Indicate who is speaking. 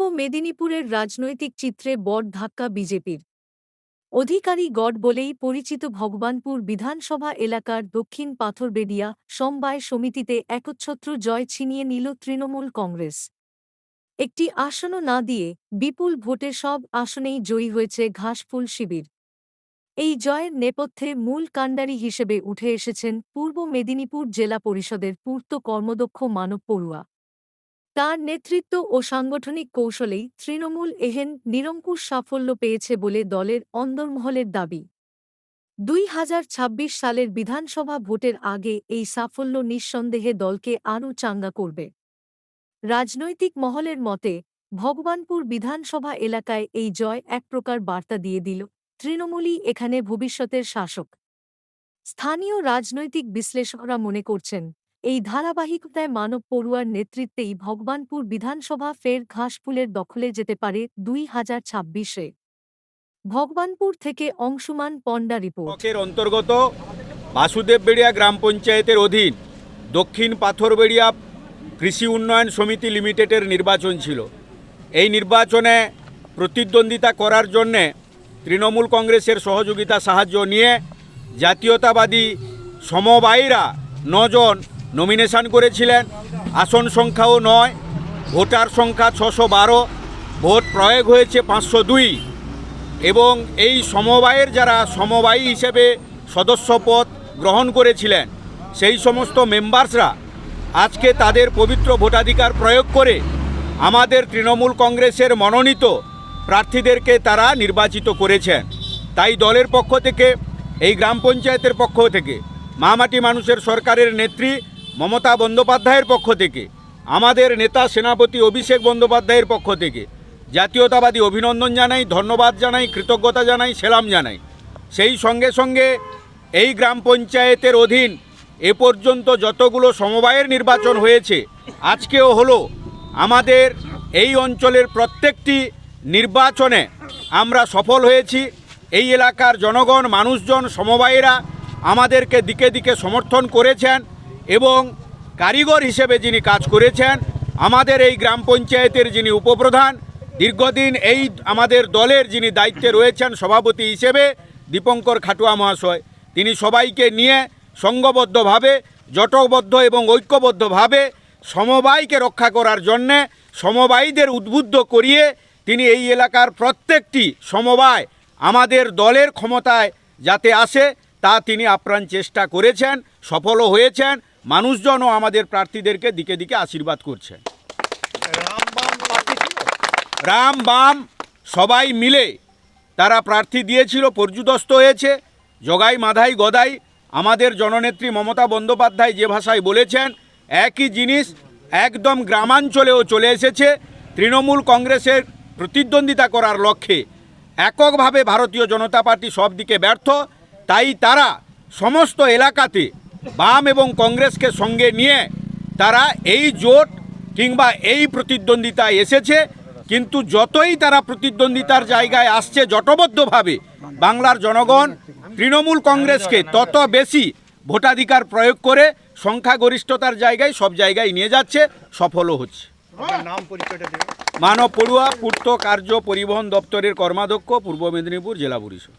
Speaker 1: পূর্ব মেদিনীপুরের রাজনৈতিক চিত্রে বড় ধাক্কা বিজেপির। অধিকারী গড় বলেই পরিচিত ভগবানপুর বিধানসভা এলাকার দক্ষিণ পাথরবেডিয়া সমবায় সমিতিতে একচ্ছত্র জয় ছিনিয়ে নিল তৃণমূল কংগ্রেস। একটি আসনও না দিয়ে বিপুল ভোটে সব আসনেই জয়ী হয়েছে ঘাসফুল শিবির। এই জয়ের নেপথ্যে মূল কাণ্ডারি হিসেবে উঠে এসেছেন পূর্ব মেদিনীপুর জেলা পরিষদের পূর্ত কর্মদক্ষ মানব পড়ুয়া। তার নেতৃত্ব ও সাংগঠনিক কৌশলেই তৃণমূল এহেন নিরঙ্কুশ সাফল্য পেয়েছে বলে দলের অন্দরমহলের দাবি। দুই হাজার ছাব্বিশ সালের বিধানসভা ভোটের আগে এই সাফল্য নিঃসন্দেহে দলকে আরও চাঙ্গা করবে। রাজনৈতিক মহলের মতে, ভগবানপুর বিধানসভা এলাকায় এই জয় এক প্রকার বার্তা দিয়ে দিল তৃণমূলই এখানে ভবিষ্যতের শাসক। স্থানীয় রাজনৈতিক বিশ্লেষকরা মনে করছেন এই ধারাবাহিকতায় মানব পড়ুয়ার নেতৃত্বেই ভগবানপুর বিধানসভা ফের ঘাসফুলের দখলে যেতে পারে দুই হাজার ছাব্বিশে। ভগবানপুর থেকে অংশুমান পণ্ডা রিপোর্ট।
Speaker 2: ব্লকের অন্তর্গত বাসুদেববেড়িয়া গ্রাম পঞ্চায়েতের অধীন দক্ষিণ পাথরবেড়িয়া কৃষি উন্নয়ন সমিতি লিমিটেডের নির্বাচন ছিল। এই নির্বাচনে প্রতিদ্বন্দ্বিতা করার জন্যে তৃণমূল কংগ্রেসের সহযোগিতা সাহায্য নিয়ে জাতীয়তাবাদী সমবায়ীরা নজন নমিনেশন করেছিলেন। আসন সংখ্যাও নয়, ভোটার সংখ্যা ছশো বারো, ভোট প্রয়োগ হয়েছে পাঁচশো দুই। এবং এই সমবায়ের যারা সমবায়ী হিসেবে সদস্যপদ গ্রহণ করেছিলেন, সেই সমস্ত মেম্বার্সরা আজকে তাদের পবিত্র ভোটাধিকার প্রয়োগ করে আমাদের তৃণমূল কংগ্রেসের মনোনীত প্রার্থীদেরকে তারা নির্বাচিত করেছেন। তাই দলের পক্ষ থেকে, এই গ্রাম পঞ্চায়েতের পক্ষ থেকে, মামাটি মানুষের সরকারের নেত্রী মমতা বন্দ্যোপাধ্যায়ের পক্ষ থেকে, আমাদের নেতা সেনাপতি অভিষেক বন্দ্যোপাধ্যায়ের পক্ষ থেকে, জাতীয়তাবাদী অভিনন্দন জানাই, ধন্যবাদ জানাই, কৃতজ্ঞতা জানাই, সেলাম জানাই। সেই সঙ্গে সঙ্গে এই গ্রাম পঞ্চায়েতের অধীন এ পর্যন্ত যতগুলো সমবায়ের নির্বাচন হয়েছে, আজকেও হলো আমাদের এই অঞ্চলের প্রত্যেকটি নির্বাচনে আমরা সফল হয়েছি। এই এলাকার জনগণ, মানুষজন, সমবায়ীরা আমাদেরকে দিকে দিকে সমর্থন করেছেন। এবং কারিগর হিসেবে যিনি কাজ করেছেন, আমাদের এই গ্রাম পঞ্চায়েতের যিনি উপপ্রধান, দীর্ঘদিন এই আমাদের দলের যিনি দায়িত্বে রয়েছেন সভাপতি হিসেবে দীপঙ্কর খাটুয়া মহাশয়। তিনি সবাইকে নিয়ে সংঘবদ্ধভাবে জটবদ্ধ এবং ঐক্যবদ্ধভাবে সমবায়কে রক্ষা করার জন্যে সমবায়ীদের উদ্বুদ্ধ করিয়ে তিনি এই এলাকার প্রত্যেকটি সমবায় আমাদের দলের ক্ষমতায় যাতে আসে, তা তিনি আপ্রাণ চেষ্টা করেছেন, সফলও হয়েছেন। মানুষজনও আমাদের প্রার্থীদেরকে দিকে দিকে আশীর্বাদ করছেন রাম বাম সবাই মিলে তারা প্রার্থী দিয়েছিল, পর্যুদস্ত হয়েছে, জগাই, মাধাই, গদাই। আমাদের জননেত্রী মমতা বন্দ্যোপাধ্যায় যে ভাষায় বলেছেন, একই জিনিস একদম গ্রামাঞ্চলেও চলে এসেছে, তৃণমূল কংগ্রেসের প্রতিদ্বন্দ্বিতা করার লক্ষ্যে। এককভাবে ভারতীয় জনতা পার্টি সব দিকে ব্যর্থ, তাই তারা সমস্ত এলাকাতে বাম এবং কংগ্রেসকে সঙ্গে নিয়ে তারা এই জোট কিংবা এই প্রতিদ্বন্দ্বিতায় এসেছে কিন্তু যতই তারা প্রতিদ্বন্দ্বিতার জায়গায় আসছে জটবদ্ধভাবে বাংলার জনগণ তৃণমূল কংগ্রেসকে তত বেশি ভোটাধিকার প্রয়োগ করে সংখ্যাগরিষ্ঠতার জায়গায় সব জায়গায় নিয়ে যাচ্ছে সফলও হচ্ছে। মানব পড়ুয়া পূর্ত কার্য পরিবহন দপ্তরের কর্মাধ্যক্ষ পূর্ব মেদিনীপুর জেলা পরিষদ।